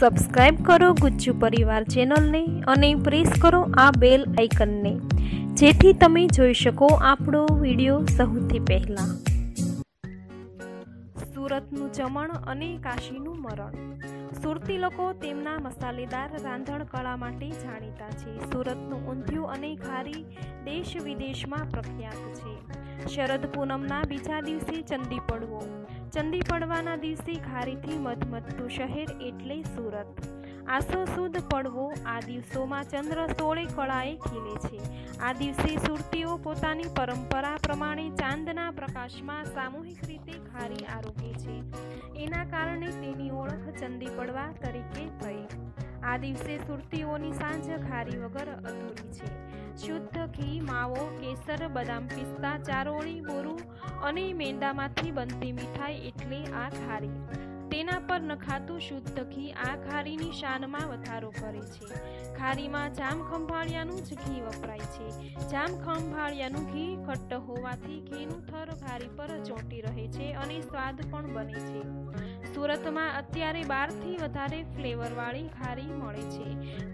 Subscribe કરો ગુજ્જુ પરિવાર ચેનલને અને પ્રેસ કરો આ બેલ આઇકનને જેથી તમે જોઈ શકો આપણો વીડિયો સૌથી પહેલાં. સુરતનું જમણ અને કાશીનું મરણ. સુરતી લોકો તેમના મસાલેદાર રાંધણ કળા માટે જાણીતા છે. સુરતનું ઊંધિયું અને ખારી દેશ વિદેશમાં પ્રખ્યાત છે. શરદ પૂનમના બીજા દિવસે ચંદી પડવો. ચંદી પડવાના દિવસે ખારીથી મધમધતું શહેર એટલે સુરત. આસો સુદ પડવો આ દિવસોમાં ચંદ્ર સોળે કળાએ ખીલે છે. આ દિવસે સુરતીઓ પોતાની પરંપરા પ્રમાણે ચાંદના પ્રકાશમાં સામૂહિક રીતે ખારી આરોગે છે. એના કારણે તેની ઓળખ ચંદી પડવા તરીકે થઈ આ દિવસે સુરતીઓની સાંજ ખારી વગર અધૂરી છે. શુદ્ધ ઘી, માવો, કેસર, બદામ પિસ્તા, ચારોળી, બોરું અને મેંદામાંથી બનતી મીઠાઈ એટલે આ ખારી. તેના પર નખાતું શુદ્ધ ઘી આ ખારીની શાનમાં વધારો કરે છે. ખારીમાં જામ ખંભાળિયાનું જ ઘી વપરાય છે. જામ ખંભાળિયાનું ઘી ખટ્ટ હોવાથી ઘીનું થર ખારી પર ચોંટી રહે છે અને સ્વાદ પણ બને છે. સુરતમાં અત્યારે બારથી વધારે ફ્લેવરવાળી ખારી મળે છે,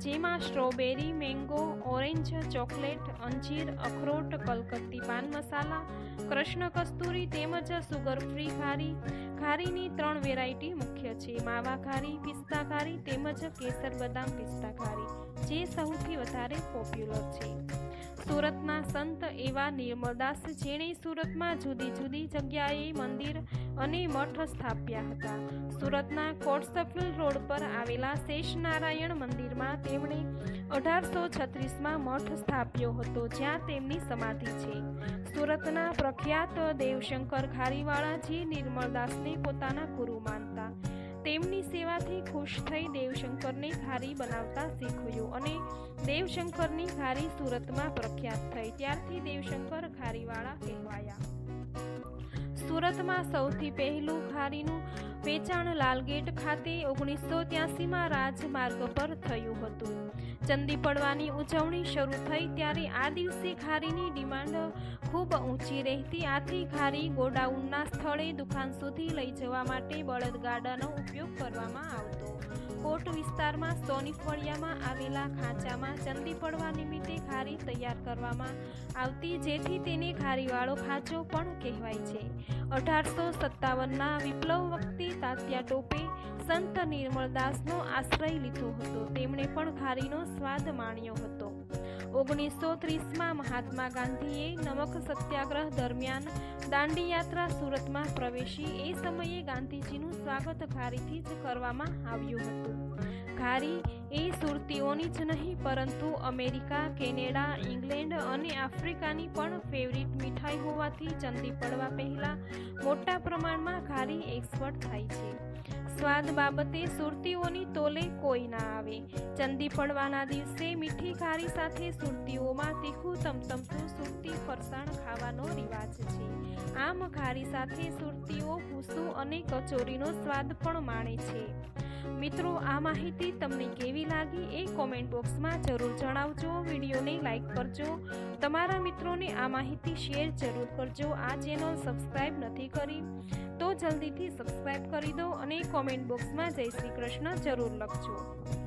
જેમાં સ્ટ્રોબેરી, મેંગો, ઓરેન્જ, ચોકલેટ, અંજીર, અખરોટ, કલકત્તી પાન મસાલા, કૃષ્ણ કસ્તુરી તેમજ સુગર ફ્રી ખારી. ખારીની ત્રણ વેરાયટી મુખ્ય છે, માવા ખારી, પિસ્તા ખારી તેમજ કેસર બદામ પિસ્તા ખારી, જે સૌથી વધારે પોપ્યુલર છે. સંત એવા નિર્મલદાસ જેણે સુરતમાં જુદી જુદી જગ્યાએ મંદિર અને મઠ સ્થાપ્યા હતા. સુરતના કોટસફિલ રોડ પર આવેલા શેષનારાયણ મંદિરમાં તેમણે અઢારસો છત્રીસમાં મઠ સ્થાપ્યો હતો, જ્યાં તેમની સમાધિ છે. સુરતના પ્રખ્યાત દેવશંકર ખારીવાળાજી નિર્મળદાસને પોતાના ગુરુ માનતા તેમની સેવાથી ખુશ થઈ દેવશંકરને ઘારી બનાવતા શીખ્યું અને દેવશંકરની ઘારી સુરતમાં પ્રખ્યાત થઈ. ત્યારથી દેવશંકર ઘારીવાળા કહેવાયા. સુરતમાં સૌથી પહેલું ખારીનું વેચાણ લાલગેટ ખાતે ઓગણીસો ત્યાસીમાં રાજમાર્ગ પર થયું હતું. ચંદી પડવાની ઉજવણી શરૂ થઈ ત્યારે આ દિવસે ખારીની ડિમાન્ડ ખૂબ ઊંચી રહેતી. આથી ખારી ગોડાઉનના સ્થળે દુકાન સુધી લઈ જવા માટે બળદગાડાનો ઉપયોગ કરવામાં આવતો. કોટ વિસ્તારમાં સોની ફળિયામાં આવેલા ખાંચામાં ચંદી પડવા નિમિત્તે ખારી તૈયાર કરવામાં આવતી, જેથી તેને ખારીવાળો ખાંચો પણ કહેવાય છે. અઢારસો સત્તાવનના વિપ્લવ વખતે તાત્યા ટોપે સંત નિર્મળદાસનો આશ્રય લીધો હતો. તેમણે પણ ખારીનો સ્વાદ માણ્યો હતો. ઓગણીસો ત્રીસમાં મહાત્મા ગાંધીએ નમક સત્યાગ્રહ દરમિયાન દાંડી યાત્રા સુરતમાં પ્રવેશી એ સમયે ગાંધીજીનું સ્વાગત ખારીથી જ કરવામાં આવ્યું હતું. ખારી એ સુરતીઓની જ નહીં, પરંતુ અમેરિકા, કેનેડા, ઇંગ્લેન્ડ અને આફ્રિકાની પણ ફેવરિટ મીઠાઈ હોવાથી ચંદી પડવા પહેલાં મોટા પ્રમાણમાં ખારી એક્સપોર્ટ થાય છે. સ્વાદ બાબતે સુરતીઓની તોલે કોઈ ના આવે. ચંદી પડવાના દિવસે મીઠી ખારી સાથે સુરતીઓમાં તીખું તમતમતું સુરતી ફરસાણ ખાવાનો રિવાજ છે. આમ ખારી સાથે સુરતીઓ ભૂસું અને કચોરીનો સ્વાદ પણ માણે છે. મિત્રો, આ માહિતી તમને કેવી લાગી એ કોમેન્ટ બોક્સમાં જરૂર જણાવજો, વિડીયોને લાઇક કરજો. તમારા મિત્રોને આ માહિતી શેર જરૂર કરજો. આ ચેનલ સબસ્ક્રાઈબ નથી કરી, તો જલ્દીથી સબસ્ક્રાઈબ કરી દો અને કોમેન્ટ બોક્સમાં જય શ્રી કૃષ્ણ જરૂર લખજો.